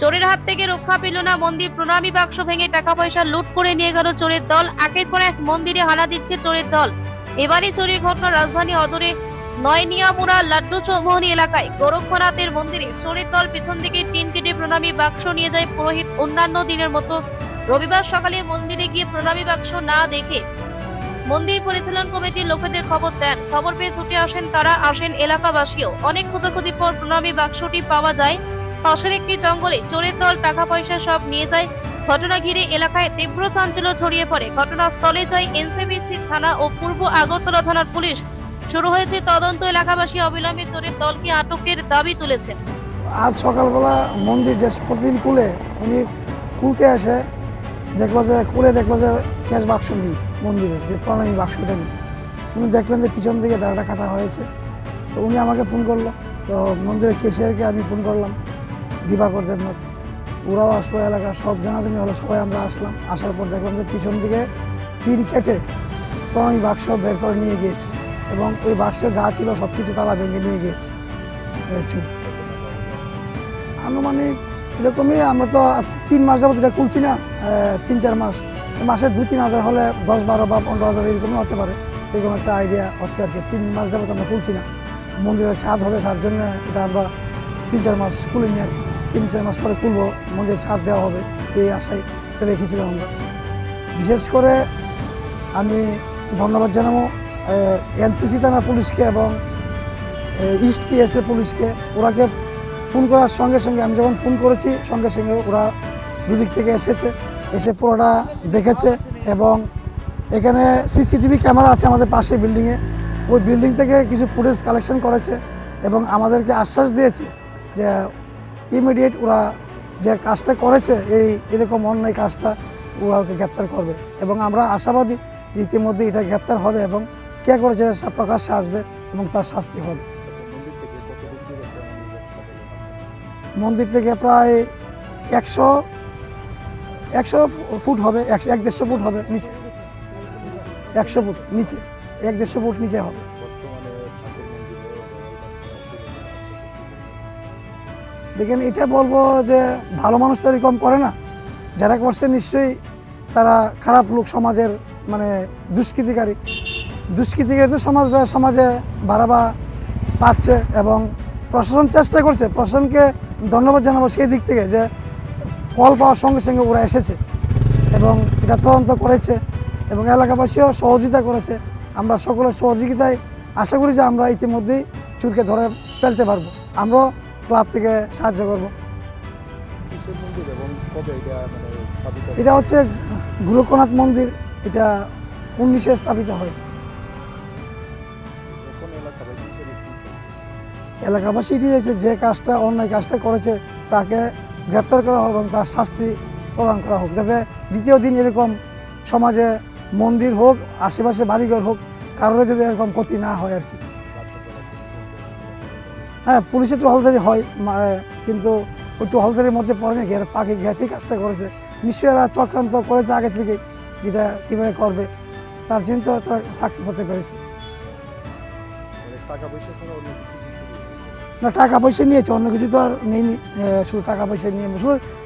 চোরের হাত থেকে রক্ষা পেল না মন্দির। প্রণামী বাক্স ভেঙে টাকা পয়সা লুট করে নিয়ে গেল চোরের দল। একের পর এক মন্দিরে হানা দিচ্ছে চোরের দল। এবারই চুরির ঘটনা রাজধানী অদূরে নয়নিয়ামুড়া লাড্ডু চৌমোহনী এলাকায়। গোরক্ষনাথের মন্দিরে চোরের দল পেছন দিকে টিন কেটে প্রণামী বাক্স নিয়ে যায় পুরোহিত। অন্যান্য দিনের মতো রবিবার সকালে মন্দিরে গিয়ে প্রণামী বাক্স না দেখে মন্দির পরিচালন কমিটির লোকেদের খবর দেন। খবর পেয়ে ছুটে আসেন তারা, আসেন এলাকাবাসীও। অনেক খোঁজাখুঁজির পর প্রণামী বাক্সটি পাওয়া যায় পাশের একটি জঙ্গলে চোরের দল টাকা পয়সা সব নিয়ে যায়। ঘটনা ঘিরে এলাকায় তীব্র চাঞ্চল্য ছড়িয়ে পড়ে। ঘটনাস্থলে যায় এনসিবিসি থানা ও পূর্ব আগরতলা থানার পুলিশ। শুরু হয়েছে তদন্ত। এলাকাবাসী অবিলম্বে চোরের দলকে আটকের দাবি তুলেছেন। আজ সকালবেলা মন্দির যে প্রতিদিন কুলে উনি কুলতে আসে, দেখল যে কুলে দেখল যে ক্যাশ বাক্স নেই মন্দিরের, যে প্রণামী বাক্সটা নেই। উনি দেখলেন যে পিছন দিকে বেড়াটা কাটা হয়েছে। তো উনি আমাকে ফোন করল। তো মন্দিরের কেশিয়ারকে আমি ফোন করলাম। দিবাকর দেবনাথ ওরাও আসলো, এলাকা সব জানাজানি হলো, সবাই আমরা আসলাম। আসার পর দেখলাম যে পিছন দিকে টিন কেটে প্রণামী বাক্স বের করে নিয়ে গিয়েছে এবং ওই বাক্সে যা ছিল সব কিছু তারা ভেঙে নিয়ে গিয়েছে। আনুমানিক এরকমই আমরা তো আজকে তিন মাস যাবত এটা করছি না তিন চার মাস। মাসে দুই তিন হাজার হলে দশ বারো বা পনেরো হাজার এরকমই হতে পারে। এরকম একটা আইডিয়া হচ্ছে আর কি। তিন মাস যাবত আমরা খুলছি না। মন্দিরের ছাদ হবে তার জন্য এটা আমরা তিন চার মাস খুলিনি আর কি। তিন চার মাস পরে খুলবো মন্দিরের ছাদ দেওয়া হবে, এই আশায় রেখেছিলাম আমরা। বিশেষ করে আমি ধন্যবাদ জানাব এনসিসি থানার পুলিশকে এবং ইস্ট পিএসের পুলিশকে। ওরাকে ফোন করার সঙ্গে সঙ্গে, আমি যখন ফোন করেছি, সঙ্গে সঙ্গে ওরা দুদিক থেকে এসেছে, এসে পুরোটা দেখেছে এবং এখানে সিসিটিভি ক্যামেরা আছে আমাদের পাশে বিল্ডিংয়ে। ওই বিল্ডিং থেকে কিছু ফুটেজ কালেকশন করেছে এবং আমাদেরকে আশ্বাস দিয়েছে যে ইমিডিয়েট ওরা যে কাজটা করেছে, এই এরকম অন্যায় কাজটা ওরা ওকে গ্রেপ্তার করবে। এবং আমরা আশাবাদী যে ইতিমধ্যে এটা গ্রেপ্তার হবে এবং কে করেছে প্রকাশ্যে আসবে এবং তার শাস্তি হবে। মন্দির থেকে প্রায় একশো একশো ফুট হবে এক দেড়শো ফুট হবে নিচে। একশো ফুট নিচে, এক দেড়শো ফুট নিচে হবে। দেখেন, এটা বলব যে ভালো মানুষ তো এরকম করে না। যারা করছে নিশ্চয়ই তারা খারাপ লোক সমাজের মানে দুষ্কৃতিকারী। দুষ্কৃতিকারী তো সমাজ, সমাজে বাড়াবা পাচ্ছে এবং প্রশাসন চেষ্টা করছে। প্রশাসনকে ধন্যবাদ জানাব সেই দিক থেকে যে কল পাওয়ার সঙ্গে সঙ্গে ওরা এসেছে এবং এটা তদন্ত করেছে এবং এলাকাবাসীও সহযোগিতা করেছে। আমরা সকলের সহযোগিতায় আশা করি যে আমরা ইতিমধ্যেই চুরকে ধরে ফেলতে পারব। আমরাও ক্লাব থেকে সাহায্য করব। এটা মানে? এটা হচ্ছে গুরুকনাথ মন্দির এটা উনিশে স্থাপিত হয়েছে। এলাকাবাসী এটি চাইছে যে কাজটা অন্যায় কাজটা করেছে তাকে গ্রেপ্তার করা হোক এবং তার শাস্তি প্রদান করা হোক যাতে দ্বিতীয় দিন এরকম সমাজে মন্দির হোক আশেপাশে বাড়িঘর হোক কারোর যদি এরকম ক্ষতি না হয় আর কি। হ্যাঁ পুলিশ একটু হলদারি হয় কিন্তু একটু হলদারির মধ্যে পড়েনি ঘের পাখি ঘেঁথে কাজটা করেছে। নিশ্চয়ই এরা চক্রান্ত করেছে আগে থেকে যেটা কীভাবে করবে। তার জন্য তো তারা সাকসেস হতে পেরেছে? না টাকা পয়সা নিয়েছে অন্য কিছু তো আর নেই শুধু টাকা পয়সা নিয়ে শুধু